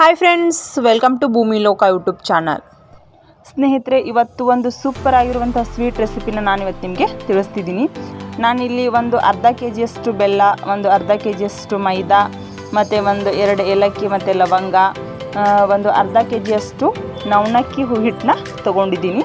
Hi friends welcome to ಭೂಮಿ ಲೋಕ YouTube channel ಸ್ನೇಹಿತರೆ, ಇವತ್ತು ಒಂದು ಸೂಪರ್ ಆಗಿರುವಂಥ ಸ್ವೀಟ್ ರೆಸಿಪಿನ ನಾನು ಇವತ್ತು ನಿಮಗೆ ತಿಳಿಸ್ತಿದ್ದೀನಿ. ನಾನಿಲ್ಲಿ ಒಂದು ಅರ್ಧ ಕೆ ಜಿಯಷ್ಟು ಬೆಲ್ಲ, ಒಂದು ಅರ್ಧ ಕೆ ಜಿಯಷ್ಟು ಮೈದಾ, ಮತ್ತು ಒಂದು ಎರಡು ಏಲಕ್ಕಿ, ಮತ್ತು ಲವಂಗ ಒಂದು ಅರ್ಧ ಕೆ ಜಿಯಷ್ಟು ನವಣಕ್ಕಿ ಹೂ ಹಿಟ್ಟನ್ನ ತೊಗೊಂಡಿದ್ದೀನಿ.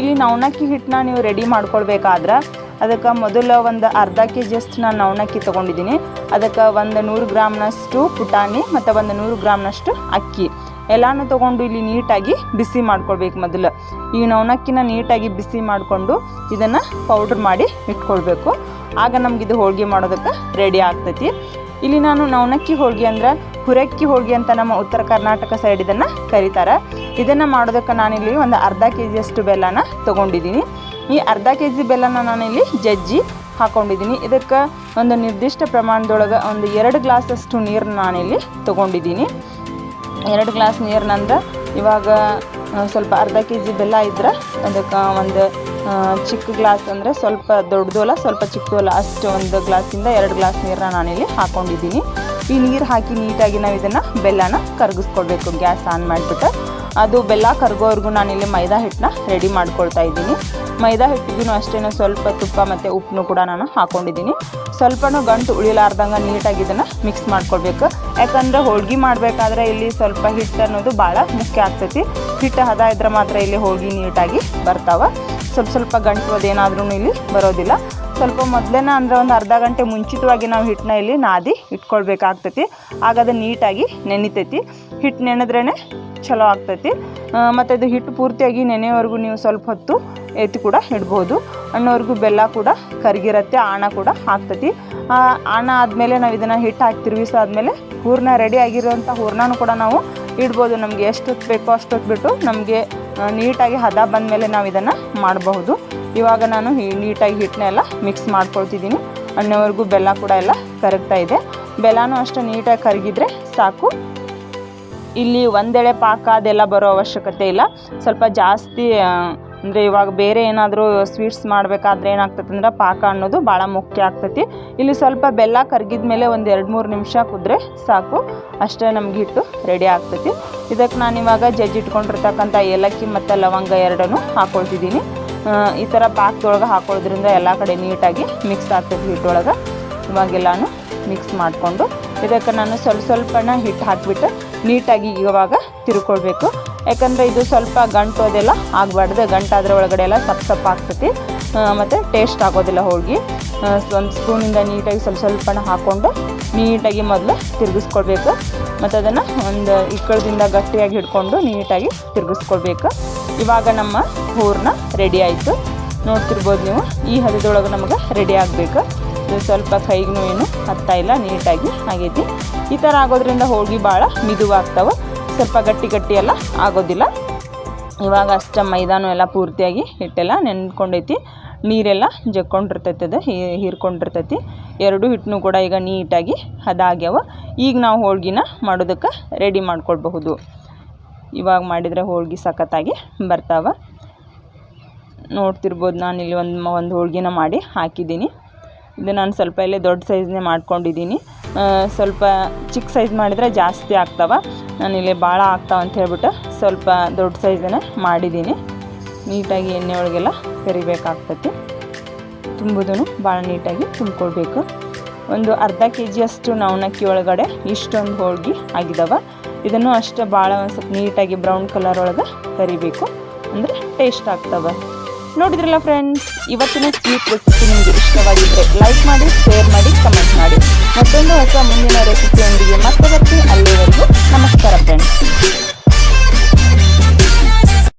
ಇಲ್ಲಿ ನವಣಕ್ಕಿ ಹಿಟ್ಟನ್ನ ನೀವು ರೆಡಿ ಮಾಡ್ಕೊಳ್ಬೇಕಾದ್ರೆ ಅದಕ್ಕೆ ಮೊದಲು ಒಂದು ಅರ್ಧ ಕೆ ಜಿಯಷ್ಟು ನಾನು ನವಣಕ್ಕಿ ತೊಗೊಂಡಿದ್ದೀನಿ. ಅದಕ್ಕೆ ಒಂದು ನೂರು ಗ್ರಾಮ್ನಷ್ಟು ಪುಟಾಣಿ ಮತ್ತು ಒಂದು ನೂರು ಗ್ರಾಮ್ನಷ್ಟು ಅಕ್ಕಿ. ಎಲ್ಲಾನು ತೊಗೊಂಡು ಇಲ್ಲಿ ನೀಟಾಗಿ ಬಿಸಿ ಮಾಡ್ಕೊಳ್ಬೇಕು ಮೊದಲು. ಈ ನವಣಕ್ಕಿನ ನೀಟಾಗಿ ಬಿಸಿ ಮಾಡಿಕೊಂಡು ಇದನ್ನು ಪೌಡ್ರ್ ಮಾಡಿ ಇಟ್ಕೊಳ್ಬೇಕು. ಆಗ ನಮಗಿದು ಹೋಳಿಗೆ ಮಾಡೋದಕ್ಕೆ ರೆಡಿ ಆಗ್ತೈತಿ. ಇಲ್ಲಿ ನಾನು ನವಣಕ್ಕಿ ಹೋಳಿಗೆ ಅಂದ್ರೆ ಹುರಕ್ಕಿ ಹೋಳಿಗೆ ಅಂತ ನಮ್ಮ ಉತ್ತರ ಕರ್ನಾಟಕ ಸೈಡ್ ಇದನ್ನು ಕರೀತಾರೆ. ಇದನ್ನು ಮಾಡೋದಕ್ಕೆ ನಾನಿಲ್ಲಿ ಒಂದು ಅರ್ಧ ಕೆ ಜಿಯಷ್ಟು ಬೆಲ್ಲನ ತೊಗೊಂಡಿದ್ದೀನಿ. ಈ ಅರ್ಧ ಕೆ ಜಿ ಬೆಲ್ಲನ ನಾನಿಲ್ಲಿ ಜಜ್ಜಿ ಹಾಕೊಂಡಿದ್ದೀನಿ. ಇದಕ್ಕೆ ಒಂದು ನಿರ್ದಿಷ್ಟ ಪ್ರಮಾಣದೊಳಗೆ ಒಂದು ಎರಡು ಗ್ಲಾಸಷ್ಟು ನೀರನ್ನ ನಾನಿಲ್ಲಿ ತೊಗೊಂಡಿದ್ದೀನಿ. ಎರಡು ಗ್ಲಾಸ್ ನೀರಿನಂದ್ರೆ ಇವಾಗ ಸ್ವಲ್ಪ ಅರ್ಧ ಕೆ ಜಿ ಬೆಲ್ಲ ಇದ್ರೆ ಅದಕ್ಕೆ ಒಂದು ಚಿಕ್ಕ ಗ್ಲಾಸ್ ಅಂದರೆ ಸ್ವಲ್ಪ ದೊಡ್ಡದು ಅಲ್ಲ ಸ್ವಲ್ಪ ಚಿಕ್ಕದು ಅಲ್ಲ ಅಷ್ಟು ಒಂದು ಗ್ಲಾಸಿಂದ ಎರಡು ಗ್ಲಾಸ್ ನೀರನ್ನ ನಾನಿಲ್ಲಿ ಹಾಕ್ಕೊಂಡಿದ್ದೀನಿ ಈ ನೀರು ಹಾಕಿ ನೀಟಾಗಿ ನಾವು ಇದನ್ನು ಬೆಲ್ಲನ ಕರಗಿಸ್ಕೊಳ್ಬೇಕು ಗ್ಯಾಸ್ ಆನ್ ಮಾಡಿಬಿಟ್ಟು ಅದು ಬೆಲ್ಲ ಕರಗೋವರ್ಗೂ ನಾನು ಇಲ್ಲಿ ಮೈದಾ ಹಿಟ್ಟನ್ನ ರೆಡಿ ಮಾಡ್ಕೊಳ್ತಾ ಇದ್ದೀನಿ. ಮೈದಾ ಹಿಟ್ಟಿಗೂ ಅಷ್ಟೇ ಸ್ವಲ್ಪ ತುಪ್ಪ ಮತ್ತು ಉಪ್ಪನ್ನು ಕೂಡ ನಾನು ಹಾಕ್ಕೊಂಡಿದ್ದೀನಿ ಸ್ವಲ್ಪನೂ ಗಂಟು ಉಳಿಲಾರ್ದಂಗೆ ನೀಟಾಗಿ ಇದನ್ನು ಮಿಕ್ಸ್ ಮಾಡ್ಕೊಳ್ಬೇಕು. ಯಾಕಂದರೆ ಹೋಳ್ಗೆ ಮಾಡಬೇಕಾದ್ರೆ ಇಲ್ಲಿ ಸ್ವಲ್ಪ ಹಿಟ್ಟು ಅನ್ನೋದು ಭಾಳ ಮುಖ್ಯ ಆಗ್ತೈತಿ. ಹಿಟ್ಟು ಹದ ಇದ್ರೆ ಮಾತ್ರ ಇಲ್ಲಿ ಹೋಳ್ಗೆ ನೀಟಾಗಿ ಬರ್ತಾವೆ. ಸ್ವಲ್ಪ ಸ್ವಲ್ಪ ಗಂಟು ಅದೇನಾದ್ರೂ ಇಲ್ಲಿ ಬರೋದಿಲ್ಲ. ಸ್ವಲ್ಪ ಮೊದಲೇನ ಅಂದರೆ ಒಂದು ಅರ್ಧ ಗಂಟೆ ಮುಂಚಿತವಾಗಿ ನಾವು ಹಿಟ್ಟನ್ನ ಇಲ್ಲಿ ನಾದಿ ಇಟ್ಕೊಳ್ಬೇಕಾಗ್ತೈತಿ. ಆಗ ಅದು ನೀಟಾಗಿ ನೆನಿತೈತಿ. ಹಿಟ್ಟು ನೆನೆದ್ರೇ ಚಲೋ ಆಗ್ತೈತಿ. ಮತ್ತು ಅದು ಹಿಟ್ಟು ಪೂರ್ತಿಯಾಗಿ ನೆನೆಯವರೆಗೂ ನೀವು ಸ್ವಲ್ಪ ಹೊತ್ತು ಎತ್ತಿ ಕೂಡ ಇಡ್ಬೋದು. ಅನ್ನೋವರೆಗೂ ಬೆಲ್ಲ ಕೂಡ ಕರಗಿರತ್ತೆ, ಆಣ ಕೂಡ ಆಗ್ತೈತಿ. ಆಣ ಆದಮೇಲೆ ನಾವು ಇದನ್ನು ಹಿಟ್ಟು ಹಾಕಿ ತಿರುಗಿಸಾದ್ಮೇಲೆ ಹೂರ್ಣ ರೆಡಿ ಆಗಿರೋಂಥ ಹೂರ್ಣನೂ ಕೂಡ ನಾವು ಇಡ್ಬೋದು. ನಮಗೆ ಎಷ್ಟು ಬೇಕೋ ಅಷ್ಟೊತ್ತು ಬಿಟ್ಟು ನಮಗೆ ನೀಟಾಗಿ ಹದ ಬಂದಮೇಲೆ ನಾವು ಇದನ್ನು ಮಾಡಬಹುದು. ಇವಾಗ ನಾನು ನೀಟಾಗಿ ಹಿಟ್ಟನ್ನೆಲ್ಲ ಮಿಕ್ಸ್ ಮಾಡ್ಕೊಳ್ತಿದ್ದೀನಿ. ಅನ್ನೋವರೆಗೂ ಬೆಲ್ಲ ಕೂಡ ಎಲ್ಲ ಕರಗ್ತಾ ಇದೆ. ಬೆಲ್ಲನೂ ಅಷ್ಟು ನೀಟಾಗಿ ಕರಗಿದ್ರೆ ಸಾಕು. ಇಲ್ಲಿ ಒಂದೆಳೆ ಪಾಕ ಅದೆಲ್ಲ ಬರೋ ಅವಶ್ಯಕತೆ ಇಲ್ಲ. ಸ್ವಲ್ಪ ಜಾಸ್ತಿ ಅಂದರೆ ಇವಾಗ ಬೇರೆ ಏನಾದರೂ ಸ್ವೀಟ್ಸ್ ಮಾಡಬೇಕಾದ್ರೆ ಏನಾಗ್ತೈತೆ ಅಂದ್ರೆ ಪಾಕ ಅನ್ನೋದು ಭಾಳ ಮುಖ್ಯ ಆಗ್ತೈತಿ. ಇಲ್ಲಿ ಸ್ವಲ್ಪ ಬೆಲ್ಲ ಕರಗಿದ ಮೇಲೆ ಒಂದು ಎರಡು ಮೂರು ನಿಮಿಷ ಕುದ್ರೆ ಸಾಕು. ಅಷ್ಟೇ ನಮ್ಗೆ ಹಿಟ್ಟು ರೆಡಿ ಆಗ್ತೈತಿ. ಇದಕ್ಕೆ ನಾನು ಇವಾಗ ಜಜ್ಜಿಟ್ಕೊಂಡಿರ್ತಕ್ಕಂಥ ಏಲಕ್ಕಿ ಮತ್ತು ಲವಂಗ ಎರಡನ್ನೂ ಹಾಕ್ಕೊಳ್ತಿದ್ದೀನಿ ಈ ಥರ ಪಾಕದೊಳಗೆ ಹಾಕೊಳ್ಳೋದ್ರಿಂದ ಎಲ್ಲ ಕಡೆ ನೀಟಾಗಿ ಮಿಕ್ಸ್ ಆಗ್ತೈತಿ ಹಿಟ್ಟೊಳಗೆ ಇವಾಗೆಲ್ಲನೂ ಮಿಕ್ಸ್ ಮಾಡಿಕೊಂಡು ಇದಕ್ಕೆ ನಾನು ಸ್ವಲ್ಪ ಸ್ವಲ್ಪನ ಹಿಟ್ಟು ಹಾಕಿಬಿಟ್ಟು ನೀಟಾಗಿ ಇವಾಗ ತಿರ್ಕೊಳ್ಬೇಕು. ಯಾಕಂದರೆ ಇದು ಸ್ವಲ್ಪ ಗಂಟು ಅದೆಲ್ಲ ಆಗಬಾರ್ದು ಗಂಟಾದ್ರೆ ಒಳಗಡೆ ಎಲ್ಲ ಸಪ್ ಸಪ್ ಆಗ್ತೈತಿ. ಮತ್ತು ಟೇಸ್ಟ್ ಆಗೋದಿಲ್ಲ ಹೋಗಿ ಒಂದು ಸ್ಪೂನಿಂದ ನೀಟಾಗಿ ಸ್ವಲ್ಪ ಸ್ವಲ್ಪನ ಹಾಕ್ಕೊಂಡು ನೀಟಾಗಿ ಮೊದಲು ತಿರುಗಿಸ್ಕೊಳ್ಬೇಕು. ಮತ್ತು ಅದನ್ನು ಒಂದು ಇಕ್ಕಳದಿಂದ ಗಟ್ಟಿಯಾಗಿ ಹಿಡ್ಕೊಂಡು ನೀಟಾಗಿ ತಿರುಗಿಸ್ಕೊಳ್ಬೇಕು. ಇವಾಗ ನಮ್ಮ ಹೂರ್ನ ರೆಡಿ ಆಯಿತು. ನೋಡ್ತಿರ್ಬೋದು ನೀವು, ಈ ಹದದೊಳಗೆ ನಮಗೆ ರೆಡಿ ಆಗಬೇಕು. ಇದು ಸ್ವಲ್ಪ ಕೈಗೂ ಏನು ಹತ್ತಾ ಇಲ್ಲ, ನೀಟಾಗಿ ಆಗೈತಿ. ಈ ಥರ ಆಗೋದ್ರಿಂದ ಹೋಳ್ಗೆ ಭಾಳ ಮಿದುವಾಗ್ತಾವೆ ಸ್ವಲ್ಪ ಗಟ್ಟಿ ಗಟ್ಟಿ ಎಲ್ಲ ಆಗೋದಿಲ್ಲ. ಇವಾಗ ಅಷ್ಟ ಮೈದಾನು ಎಲ್ಲ ಪೂರ್ತಿಯಾಗಿ ಹಿಟ್ಟೆಲ್ಲ ನೆನ್ಕೊಂಡೈತಿ. ನೀರೆಲ್ಲ ಜಕ್ಕೊಂಡಿರ್ತೈತೆ ಅದು ಹೀರ್ಕೊಂಡಿರ್ತೈತಿ. ಎರಡು ಹಿಟ್ಟನ್ನು ಕೂಡ ಈಗ ನೀಟಾಗಿ ಹದ ಆಗ್ಯಾವ ಈಗ ನಾವು ಹೋಳ್ಗಿನ ಮಾಡೋದಕ್ಕೆ ರೆಡಿ ಮಾಡ್ಕೊಳ್ಬಹುದು. ಇವಾಗ ಮಾಡಿದರೆ ಹೋಳ್ಗೆ ಸಖತ್ತಾಗಿ ಬರ್ತಾವೆ. ನೋಡ್ತಿರ್ಬೋದು ನಾನು ಇಲ್ಲಿ ಒಂದು ಒಂದು ಹೋಳ್ಗೆನ ಮಾಡಿ ಹಾಕಿದ್ದೀನಿ. ಇದು ನಾನು ಸ್ವಲ್ಪ ಇಲ್ಲೇ ದೊಡ್ಡ ಸೈಜ್ನೇ ಮಾಡ್ಕೊಂಡಿದ್ದೀನಿ. ಸ್ವಲ್ಪ ಚಿಕ್ಕ ಸೈಜ್ ಮಾಡಿದರೆ ಜಾಸ್ತಿ ಆಗ್ತವೆ. ನಾನು ಇಲ್ಲಿ ಭಾಳ ಆಗ್ತಾವ ಅಂತ ಹೇಳ್ಬಿಟ್ಟು ಸ್ವಲ್ಪ ದೊಡ್ಡ ಸೈಜನ್ನೇ ಮಾಡಿದ್ದೀನಿ. ನೀಟಾಗಿ ಎಣ್ಣೆ ಒಳಗೆಲ್ಲ ಕರಿಬೇಕಾಗ್ತೈತಿ. ತುಂಬೋದನ್ನು ಭಾಳ ನೀಟಾಗಿ ತುಂಬ್ಕೊಳ್ಬೇಕು. ಒಂದು ಅರ್ಧ ಕೆ ಜಿಯಷ್ಟು ನವಣಕ್ಕಿ ಒಳಗಡೆ ಇಷ್ಟೊಂದು ಹೋಳ್ಗೆ ಆಗಿದಾವೆ. ಇದನ್ನು ಅಷ್ಟೇ ಭಾಳ ಒಂದು ಸ್ವಲ್ಪ ನೀಟಾಗಿ ಬ್ರೌನ್ ಕಲರ್ ಒಳಗೆ ಕರಿಬೇಕು. ಅಂದರೆ ಟೇಸ್ಟ್ ಆಗ್ತವೆ. ನೋಡಿದ್ರಲ್ಲ ಫ್ರೆಂಡ್ಸ್ ಇವತ್ತಿನ ಸ್ವೀಟ್ ರೆಸಿಪಿ ನಿಮಗೆ ಇಷ್ಟವಾಗಿದ್ದರೆ ಲೈಕ್ ಮಾಡಿ ಶೇರ್ ಮಾಡಿ ಕಮೆಂಟ್ ಮಾಡಿ. ಮತ್ತೊಂದು ಹೊಸ ಮುಂದಿನ ರೆಸಿಪಿಯೊಂದಿಗೆ ಮತ್ತೆ ಬರ್ತೀವಿ. ಅಲ್ಲಿವರೆಗೂ ನಮಸ್ಕಾರ ಫ್ರೆಂಡ್ಸ್